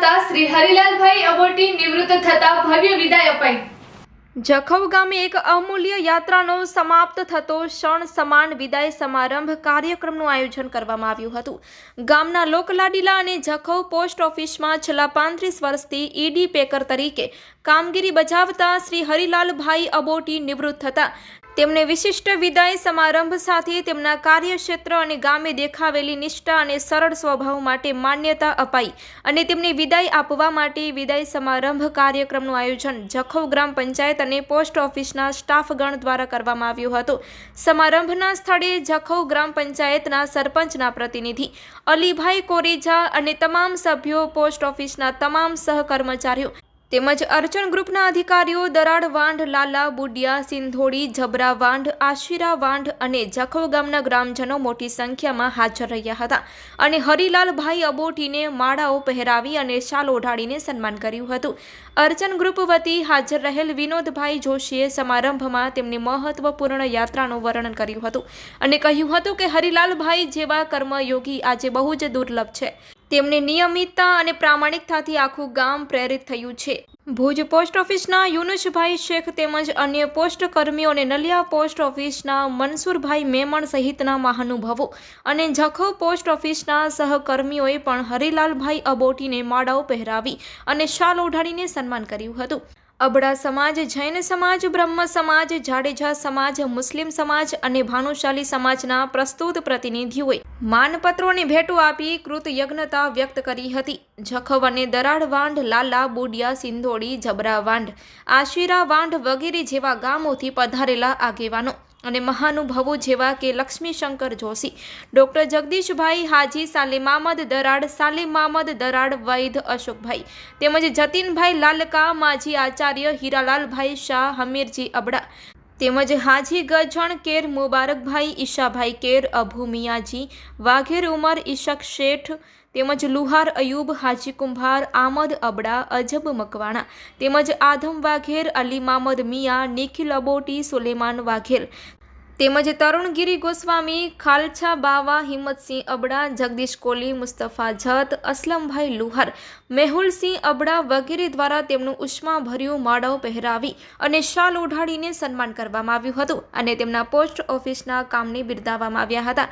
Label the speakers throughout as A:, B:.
A: બજાવતા શ્રી હરિલાલભાઈ અબોટી નિવૃત્ત થતા ભવ્ય વિદાય અપાઈ. જખૌ ગામે એક અમૂલ્ય યાત્રાનો સમાપ્ત થતો ક્ષણ સમાન વિદાય સમારંભ કાર્યક્રમનું આયોજન કરવામાં આવ્યું હતું. ગામના લોકલાડીલા અને જખૌ પોસ્ટ ઓફિસમાં છેલ્લા પાંત્રીસ વર્ષથી ઈડી પેકર તરીકે કામગીરી બજાવતા શ્રી હરિલાલભાઈ અબોટી નિવૃત્ત થતા તેમને વિશિષ્ટ વિદાય સમારંભ સાથે તેમના કાર્યક્ષેત્ર અને ગામે દેખાવેલી નિષ્ઠા અને સરળ સ્વભાવ માટે માન્યતા અપાઈ અને તેમને વિદાય આપવા માટે વિદાય સમારંભ કાર્યક્રમનું આયોજન જખૌ ગ્રામ પંચાયત અને પોસ્ટ ઓફિસના સ્ટાફગણ દ્વારા કરવામાં આવ્યું હતું. સમારંભના સ્થળે જખૌ ગ્રામ પંચાયતના સરપંચના પ્રતિનિધિ અલીભાઈ કોરેજા અને તમામ સભ્યો પોસ્ટ ઓફિસના તમામ સહકર્મચારીઓ તેમજ અર્ચન ગ્રુપના અધિકારીઓ દરાડ વાંઢ, લાલા, બુડિયા, સિંધોડી, જબરા વાંઢ, આશીરા વાંઢ અને જખવ ગામના ગ્રામજનો મોટી સંખ્યામાં હાજર રહ્યા હતા અને હરિલાલભાઈ અબોટીને માળાઓ પહેરાવી અને શાલ ઓઢાડીને સન્માન કર્યું હતું. અર્ચન ગ્રુપ વતી હાજર રહેલ વિનોદભાઈ જોશીએ સમારંભમાં તેમની મહત્વપૂર્ણ યાત્રાનું વર્ણન કર્યું હતું અને કહ્યું હતું કે હરિલાલભાઈ જેવા કર્મયોગી આજે બહુ જ દુર્લભ છે. તેમની નિયમિતતા અને પ્રામાણિકતાથી આખું ગામ પ્રેરિત થયું છે. ભુજ પોસ્ટ ઓફિસના યુનુસભાઈ શેખ તેમજ અન્ય પોસ્ટ કર્મીઓ અને નલિયા પોસ્ટ ઓફિસના મનસુરભાઈ મેમણ સહિતના મહાનુભાવો અને જખૌ પોસ્ટ ઓફિસના સહકર્મીઓએ પણ હરિલાલભાઈ અબોટીને માળાઓ પહેરાવી અને શાલ ઓઢાડીને સન્માન કર્યું હતું. અબડા સમાજ, જૈન સમાજ, બ્રહ્મ સમાજ, જાડેજા સમાજ, મુસ્લિમ સમાજ અને ભાનુશાલી સમાજના પ્રસ્તુત પ્રતિનિધિઓએ માનપત્રોની ભેટો આપી કૃતયજ્ઞતા વ્યક્ત કરી હતી. જખવ અને દરાડ વાંઢ, લાલા, બુડિયા સિંધોડી જબરા વાંઢ, આશીરા વાંઢ વગેરે જેવા ગામોથી પધારેલા આગેવાનો અને મહાનુભાવો જેવા કે લક્ષ્મીશંકર જોશી, ડૉક્ટર જગદીશભાઈ હાજી સાલિમ મામદ દરાડ સાલિમ મામદ દરાડ વૈદ અશોકભાઈ, તેમજ જતીનભાઈ લાલકા, માજી આચાર્ય હીરાલાલભાઈ શાહ, હમીરજી અબડા. તેમજ હાજી ગજણ કેર મુબારકભાઈ, ઈશાભાઈ કેર, અભુ મિયાજી, વાઘેર ઉમર, ઈશક શેઠ, તેમજ લુહાર અયુબ, હાજી કુંભાર, આમદ અબડા, અજબ મકવાણા, તેમજ આધમ વાઘેર, અલી મામદ મિયા, નિખિલ અબોટી, સુલેમાન વાઘેર તેમજ તરુણગીરી ગોસ્વામી, ખાલછા બાવા, હિંમતસિંહ અબડા, જગદીશ કોલી, મુસ્તફા જત, અસલમભાઈ લુહાર, મેહુલસિંહ અબડા વગેરે દ્વારા તેમનું ઉષ્માભર્યું માળાઓ પહેરાવી અને શાલ ઓઢાડીને સન્માન કરવામાં આવ્યું હતું અને તેમના પોસ્ટ ઓફિસના કામને બિરદાવવામાં આવ્યા હતા.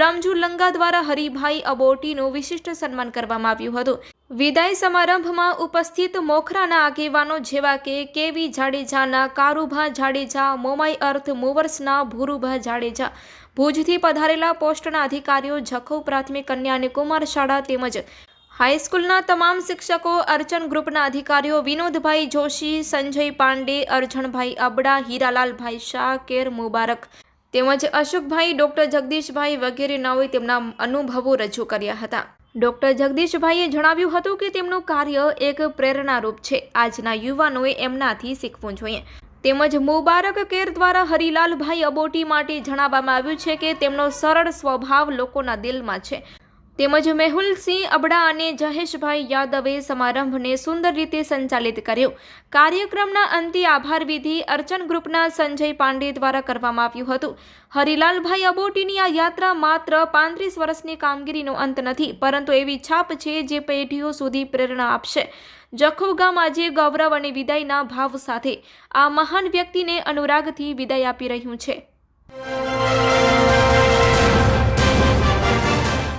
A: રામજુ લંગા દ્વારા હરિભાઈ અબોટીનું વિશિષ્ટ સન્માન કરવામાં આવ્યું હતું. વિદાય સમારંભમાં ઉપસ્થિત મોખરાના આગેવાનો જેવા કે કેવી જાડેજાના, કારુભા જાડેજા, મોમાઈ અર્થ મૂવર્સના, ભૂરુભા જાડેજા. ભુજથી પધારેલા પોસ્ટના અધિકારીઓ જખૌ પ્રાથમિક કન્યા અને કુમાર શાળા તેમજ હાઈસ્કૂલના તમામ શિક્ષકો, અર્ચન ગ્રુપના અધિકારીઓ વિનોદભાઈ જોશી, સંજય પાંડે, અર્જણભાઈ અબડા, હીરાલાલભાઈ શાહ, કેર મુબારક તેમજ અશોકભાઈ, ડૉક્ટર જગદીશભાઈ વગેરે નાઓએ તેમના અનુભવો રજૂ કર્યા હતા. ડૉક્ટર જગદીશભાઈએ જણાવ્યું હતું કે તેમનું કાર્ય એક પ્રેરણારૂપ છે. આજના યુવાનોએ એમનાથી શીખવું જોઈએ. તેમજ મુબારક કેર દ્વારા હરિલાલભાઈ અબોટી માટે જણાવવામાં આવ્યું છે કે તેમનો સરળ સ્વભાવ લોકોના દિલમાં છે. તેમજ મેહુલસિંહ અબડા અને જહેશભાઈ યાદવે સમારંભને સુંદર રીતે સંચાલિત કર્યો. કાર્યક્રમના અંતે આભાર વિધિ અર્ચન ગ્રુપના સંજય પાંડે દ્વારા કરવામાં આવ્યું હતું. હરિલાલભાઈ અબોટીની આ યાત્રા માત્ર પાંત્રીસ વર્ષની કામગીરીનો અંત નથી, પરંતુ એવી છાપ છે જે પેઢીઓ સુધી પ્રેરણા આપશે. જખૌ ગામ આજે ગૌરવ અને વિદાયના ભાવ સાથે આ મહાન વ્યક્તિને અનુરાગથી વિદાય આપી રહ્યું છે.